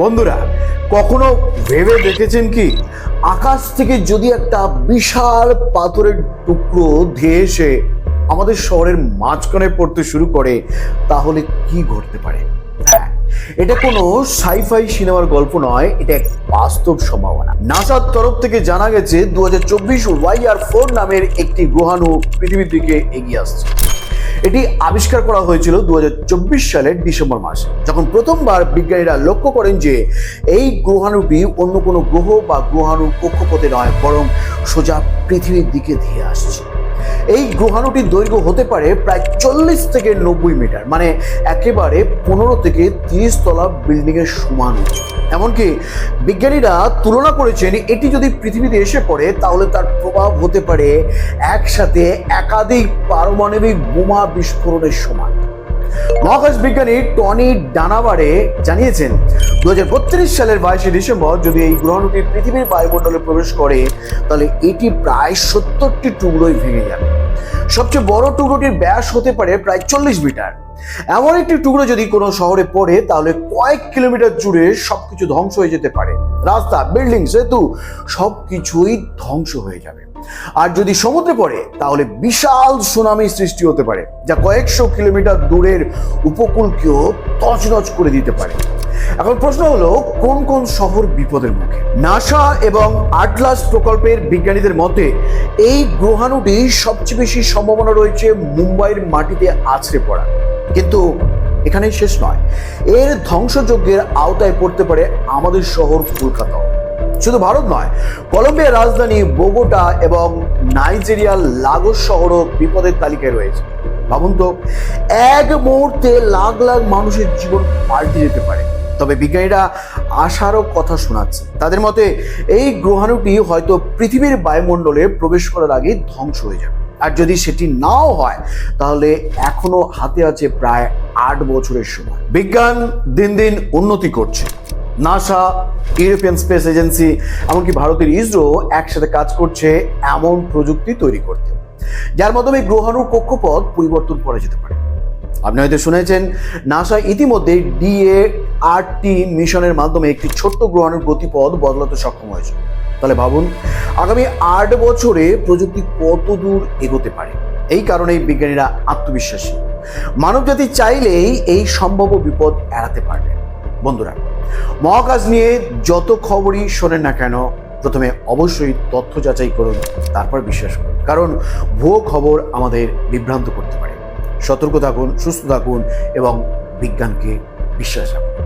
বন্ধুরা, কখনো ভেবে দেখেছেন কি? আকাশ থেকে যদি একটা বিশাল পাথরের টুকরো ধেয়ে এসে আমাদের শহরের মাঝখানে পড়তে শুরু করে, তাহলে কি ঘটতে পারে? হ্যাঁ এটা কোনো সাইফাই সিনেমার গল্প নয়, এটা এক বাস্তব সম্ভাবনা। নাসার তরফ থেকে জানা গেছে দু হাজার চব্বিশ ওয়াই আর ফোর নামের একটি গ্রহাণু পৃথিবীর দিকে এগিয়ে আসছে। এটি আবিষ্কার করা হয়েছিল দু হাজার চব্বিশ সালের ডিসেম্বর মাস, যখন প্রথমবার বিজ্ঞানীরা লক্ষ্য করেন যে এই গ্রহাণুটি অন্য কোনো গ্রহ বা গ্রহাণুর কক্ষপথে নয়, বরং সোজা পৃথিবীর দিকে ধেয়ে আসছে। এই গ্রহাণুটির দৈর্ঘ্য হতে পারে প্রায় চল্লিশ থেকে নব্বই মিটার মানে একেবারে পনেরো থেকে তিরিশ তলা বিল্ডিংয়ের সমান। এমনকি বিজ্ঞানীরা তুলনা করেছেন, এটি যদি পৃথিবীতে এসে পড়ে, তাহলে তার প্রভাব হতে পারে একসাথে একাধিক পারমাণবিক বোমা বিস্ফোরণের সমান। মহাকাশ বিজ্ঞানী টনি ডানাবারে জানিয়েছেন দু হাজার বত্রিশ সালের বাইশে ডিসেম্বর যদি এই গ্রহণটি পৃথিবীর বায়ুমণ্ডলে প্রবেশ করে, তাহলে এটি প্রায় সত্তরটি টুকরোই ভেঙে যাবে। সবচেয়ে বড় টুকরোটির ব্যাস হতে পারে প্রায় চল্লিশ মিটার। এমন একটি টুকরো যদি কোনো শহরে পড়ে, তাহলে কয়েক কিলোমিটার জুড়ে সবকিছু ধ্বংস হয়ে যেতে পারে। রাস্তা, বিল্ডিং, সেতু, সবকিছুই ধ্বংস হয়ে যাবে। আর যদি সমুদ্রে পড়ে, তাহলে বিশাল সুনামি সৃষ্টি হতে পারে, যা কয়েকশো কিলোমিটার দূরের উপকূলকেও তছনছ করে দিতে পারে। এখন প্রশ্ন হলো, কোন কোন শহর বিপদের মুখে? নাসা এবং আটলাস প্রকল্পের বিজ্ঞানীদের মতে, এই গ্রহাণুটি সবচেয়ে বেশি সম্ভাবনা রয়েছে মুম্বাইয়ের মাটিতে আছড়ে পড়া। কিন্তু এখানেই শেষ নয়। এর ধ্বংসযজ্ঞের আওতায় পড়তে পারে আমাদের শহর কলকাতাও। শুধু ভারত নয়, কলম্বিয়ার রাজধানী বোগোটা এবং নাইজেরিয়ার লাগোস শহরও বিপদের তালিকায় রয়েছে। ভাবুন তো, এক মুহূর্তে লাখ লাখ মানুষের জীবন পাল্টে যেতে পারে। তবে বিজ্ঞানীরা আশারও কথা শোনাচ্ছে। তাদের মতে এই গ্রহাণুটি হয়তো পৃথিবীর বায়ুমণ্ডলে প্রবেশ করার আগে ধ্বংস হয়ে যাবে। আর যদি সেটি নাও হয়, তাহলে এখনও হাতে আছে প্রায় আট বছরের সময়। বিজ্ঞান দিন দিন উন্নতি করছে। নাসা, ইউরোপিয়ান স্পেস এজেন্সি, এমনকি ভারতের ইসরো একসাথে কাজ করছে এমন প্রযুক্তি তৈরি করতে। যার মাধ্যমে গ্রহাণুর কক্ষপথ পরিবর্তন করা যেতে পারে। আপনি হয়তো শুনেছেন, নাসা ইতিমধ্যে ডিএ আরটি মিশনের মাধ্যমে একটি ছোট্ট গ্রহণের গতিপথ বদলাতে সক্ষম হয়েছে। তাহলে ভাবুন, আগামী আট বছরে প্রযুক্তি কত দূর এগোতে পারে? এই কারণেই বিজ্ঞানীরা আত্মবিশ্বাসী। মানবজাতি চাইলেই এই সম্ভাব্য বিপদ এড়াতে পারবে। বন্ধুরা, মহাকাশ নিয়ে যত খবরই শোনেন না কেন, প্রথমে অবশ্যই তথ্য যাচাই করুন, তারপর বিশ্বাস করুন। কারণ ভুয়ো খবর আমাদের বিভ্রান্ত করতে পারে। সতর্ক থাকুন, সুস্থ থাকুন এবং বিজ্ঞানকে বিশ্বাস রাখুন।